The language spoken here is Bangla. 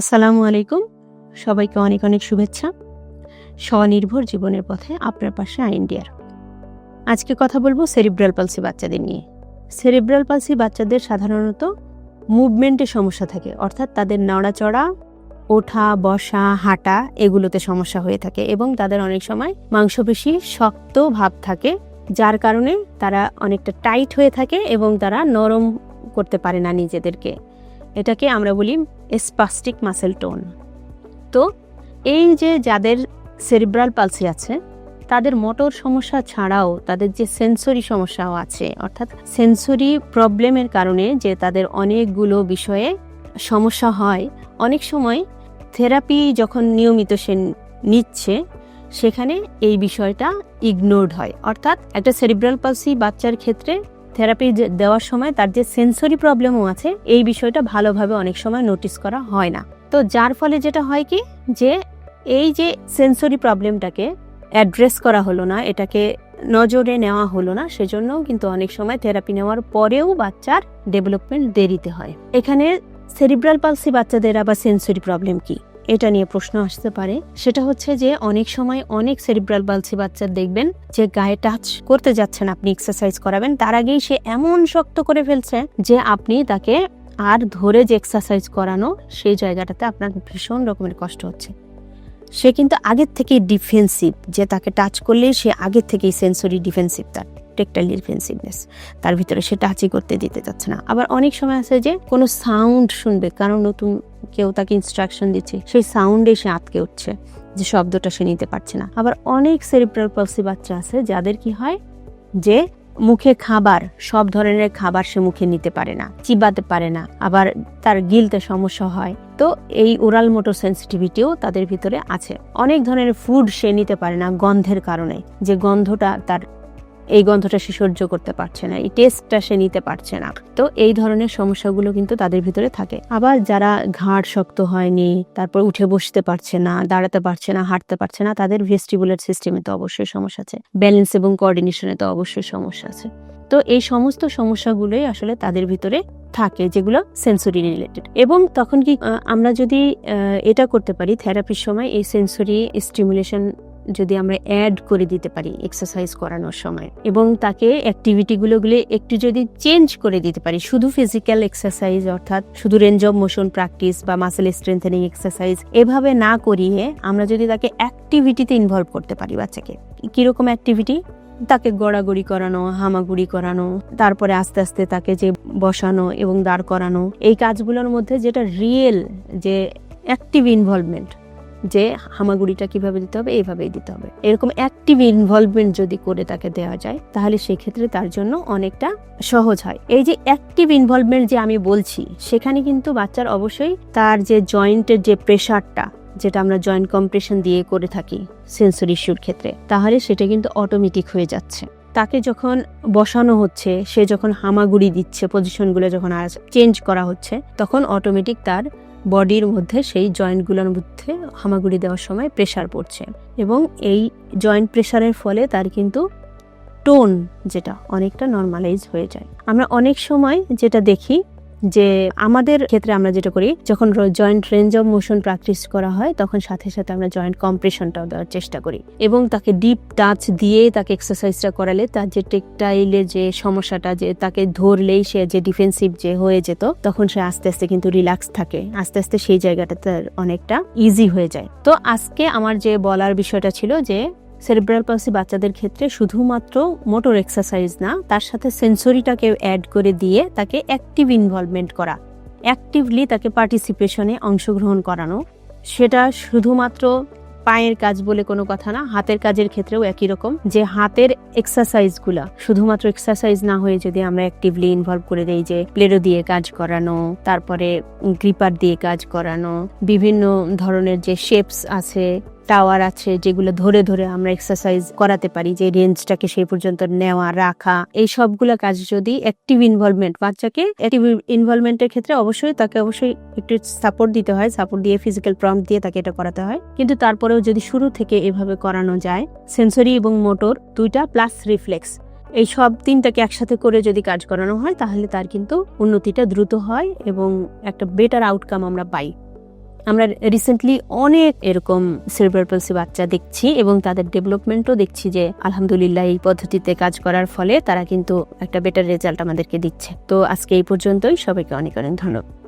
আসসালামু আলাইকুম। সবাইকে অনেক অনেক শুভেচ্ছা। স্বনির্ভর জীবনের পথে আপনার পাশে আইন্ডিয়ার আজকে কথা বলব সেরিব্রাল পালসি বাচ্চাদের নিয়ে। সেরিব্রাল পালসি বাচ্চাদের সাধারণত মুভমেন্টে সমস্যা থাকে। অর্থাৎ তাদের নড়াচড়া, ওঠা, বসা, হাঁটা এগুলোতে সমস্যা হয়ে থাকে এবং তাদের অনেক সময় মাংসপেশি শক্ত ভাব থাকে, যার কারণে তারা অনেকটা টাইট হয়ে থাকে এবং তারা নরম করতে পারে না নিজেদেরকে। এটাকে আমরা বলি স্পাস্টিক মাসেল টোন তো এই যে যাদের সেরিব্রাল পালসি আছে, তাদের মোটর সমস্যা ছাড়াও তাদের যে সেন্সরি সমস্যাও আছে, অর্থাৎ সেন্সরি প্রবলেমের কারণে যে তাদের অনেকগুলো বিষয়ে সমস্যা হয়, অনেক সময় থেরাপি যখন নিয়মিত সে নিচ্ছে, সেখানে এই বিষয়টা ইগনোরড হয়। অর্থাৎ একটা সেরিব্রাল পালসি বাচ্চার ক্ষেত্রে থেরাপি দেওয়ার সময় তার যে সেন্সরি প্রবলেমও আছে, এই বিষয়টা ভালোভাবে অনেক সময় নোটিস করা হয় না। তো যার ফলে যেটা হয় কি, যে এই যে সেন্সরি প্রবলেমটাকে অ্যাড্রেস করা হলো না, এটাকে নজরে নেওয়া হলো না, সেজন্যও কিন্তু অনেক সময় থেরাপি নেওয়ার পরেও বাচ্চার ডেভেলপমেন্ট দেরিতে হয়। এখানে সেরিব্রাল পালসি বাচ্চাদের আবার সেন্সরি প্রবলেম কি? এটা নিয়ে প্রশ্ন আসতে পারে। সেটা হচ্ছে যে অনেক সময় অনেক সেরিব্রাল পালসি বাচ্চার দেখবেন, যে গায়ে টাচ করতে যাচ্ছেন আপনি এক্সারসাইজ করাবেন, তার আগেই সে এমন শক্ত করে ফেলছে যে আপনি তাকে আর ধরে যে এক্সারসাইজ করানো, সেই জায়গাটাতে আপনার ভীষণ রকমের কষ্ট হচ্ছে। সে কিন্তু আগের থেকেই ডিফেন্সিভ যে তাকে টাচ করলেই সে আগের থেকেই সেন্সরি ডিফেন্সিভ তার। টেকটাইল ডিফেন্সিভনেস তার ভিতরে সে টাচই করতে দিতে চাচ্ছে না। আবার অনেক সময় আছে যে কোনো সাউন্ড শুনবে, কারণ নতুন কেউ তাকে ইনস্ট্রাকশন দিচ্ছে, সেই সাউন্ডে সে আটকে উঠছে, যে শব্দটা সে নিতে পারছে না। আবার অনেক সেরিব্রাল পালসি বাচ্চা আছে, যাদের কি হয় যে মুখে খাবার, সব ধরনের খাবার সে মুখে নিতে পারে না, চিবাতে পারে না, আবার তার গিলতে সমস্যা হয়। তো এই ওরাল মোটর সেন্সিটিভিটিও তাদের ভিতরে আছে। অনেক ধরনের ফুড সে নিতে পারে না গন্ধের কারণে, যে গন্ধটা তার এই গন্ধটা সে সহ্য করতে পারছে না, এই টেস্টটা সে নিতে পারছে না। তো এই ধরনের সমস্যাগুলো কিন্তু তাদের ভিতরে থাকে। আবার যারা ঘাড় শক্ত হয়নি, তারপর উঠে বসতে পারছে না, দাঁড়াতে পারছে না, হাঁটতে পারছে না, তাদের ভেস্টিবুলার সিস্টেমে তো অবশ্যই সমস্যা আছে। ব্যালেন্স এবং কোঅর্ডিনেশনে তো অবশ্যই সমস্যা আছে। তো এই সমস্ত সমস্যাগুলোই আসলে তাদের ভিতরে থাকে, যেগুলো সেন্সরি রিলেটেড এবং তখন কি আমরা যদি এটা করতে পারি থেরাপির সময় এই সেন্সরি স্টিমুলেশন যদি আমরা অ্যাড করে দিতে পারি এক্সারসাইজ করানোর সময়। এবং তাকে অ্যাক্টিভিটিগুলো একটু যদি চেঞ্জ করে দিতে পারি, শুধু ফিজিক্যাল এক্সারসাইজ অর্থাৎ শুধু রেঞ্জ অফ মোশন প্র্যাকটিস বা মাসেল স্ট্রেংথেনিং এক্সারসাইজ এভাবে না করিয়ে আমরা যদি তাকে অ্যাক্টিভিটিতে ইনভলভ করতে পারি বাচ্চাকে। কীরকম অ্যাক্টিভিটি তাকে গড়াগড়ি করানো, হামাগুড়ি করানো, তারপরে আস্তে আস্তে তাকে যে বসানো এবং দাঁড় করানো, এই কাজগুলোর মধ্যে যেটা রিয়েল যে অ্যাক্টিভ ইনভলভমেন্ট যে হামাগুড়িটা কীভাবে দিতে হবে, এইভাবেই দিতে হবে। এরকম অ্যাক্টিভ ইনভলভমেন্ট যদি করে তাকে দেওয়া যায়, তাহলে সেক্ষেত্রে তার জন্য অনেকটা সহজ হয়। এই যে অ্যাক্টিভ ইনভলভমেন্ট যে আমি বলছি, সেখানে কিন্তু বাচ্চার অবশ্যই তার যে জয়েন্টের যে প্রেশারটা যেটা আমরা জয়েন্ট কম্প্রেশন দিয়ে করে থাকি সেন্সর ইস্যুর ক্ষেত্রে, তাহলে সেটা কিন্তু অটোমেটিক হয়ে যাচ্ছে। তাকে যখন বসানো হচ্ছে, সে যখন হামাগুড়ি দিচ্ছে পজিশনগুলো যখন চেঞ্জ করা হচ্ছে, তখন অটোমেটিক তার বডির মধ্যে সেই জয়েন্টগুলোর মধ্যে হামাগুড়ি দেওয়ার সময় প্রেশার পড়ছে। এবং এই জয়েন্ট প্রেশারের ফলে তার কিন্তু টোন যেটা অনেকটা নর্মালাইজ হয়ে যায়। আমরা অনেক সময় যেটা দেখি যে আমাদের ক্ষেত্রে আমরা যেটা করি, যখন joint range of motion practice করা হয়, তখন সাথে সাথে আমরা জয়েন্ট কম্প্রেশনটাও দেওয়ার চেষ্টা করি। এবং তাকে ডিপ টাচ দিয়ে তাকে এক্সারসাইজটা করালে তার যে টেকটাইলে যে সমস্যাটা, যে তাকে ধরলেই সে যে ডিফেন্সিভ যে হয়ে যেত, তখন সে আস্তে আস্তে কিন্তু রিল্যাক্স থাকে। আস্তে আস্তে সেই জায়গাটা তার অনেকটা ইজি হয়ে যায়। তো আজকে আমার যে বলার বিষয়টা ছিল যে সেরিব্রাল পালসি বাচ্চাদের ক্ষেত্রে শুধুমাত্র মোটর এক্সারসাইজ না, তার সাথে সেন্সরিটাকে অ্যাড করে দিয়ে তাকে অ্যাক্টিভ ইনভলভমেন্ট করা অ্যাক্টিভলি তাকে পার্টিসিপেশনে অংশগ্রহণ করানো। সেটা শুধুমাত্র পায়ের কাজ বলে কোনো কথা না, হাতের কাজের ক্ষেত্রেও একই রকম, যে হাতের এক্সারসাইজগুলা শুধুমাত্র এক্সারসাইজ না হয়ে যদি আমরা অ্যাক্টিভলি ইনভলভ করে দেই, যে প্লেরো দিয়ে কাজ করানো, তারপরে গ্রিপার দিয়ে কাজ করানো, বিভিন্ন ধরনের যে শেপস আছে টাওয়ার আছে যেগুলো ধরে ধরে আমরা এক্সারসাইজ করাতে পারি, যে রেঞ্জটাকে সেই পর্যন্ত নেওয়া, রাখা, এই সবগুলো কাজ যদি অ্যাক্টিভ ইনভলভমেন্ট বাচ্চাকে অ্যাক্টিভ ইনভলভমেন্টের ক্ষেত্রে অবশ্যই তাকে অবশ্যই একটু সাপোর্ট দিতে হয় সাপোর্ট দিয়ে ফিজিক্যাল প্রম দিয়ে তাকে এটা করাতে হয়। কিন্তু তারপরেও যদি শুরু থেকে এভাবে করানো যায় সেন্সরি এবং মোটর দুইটা প্লাস রিফ্লেক্স এই সব তিনটাকে একসাথে করে যদি কাজ করানো হয়, তাহলে তার কিন্তু উন্নতিটা দ্রুত হয় এবং একটা বেটার আউটকাম আমরা পাই। আমরা রিসেন্টলি অনেক এরকম সেরিব্রাল পালসি বাচ্চা দেখছি এবং তাদের ডেভেলপমেন্টও দেখছি যে আলহামদুলিল্লাহ এই পদ্ধতিতে কাজ করার ফলে তারা কিন্তু একটা বেটার রেজাল্ট আমাদেরকে দিচ্ছে। তো আজকে এই পর্যন্তই। সবাইকে অনেক অনেক ধন্যবাদ।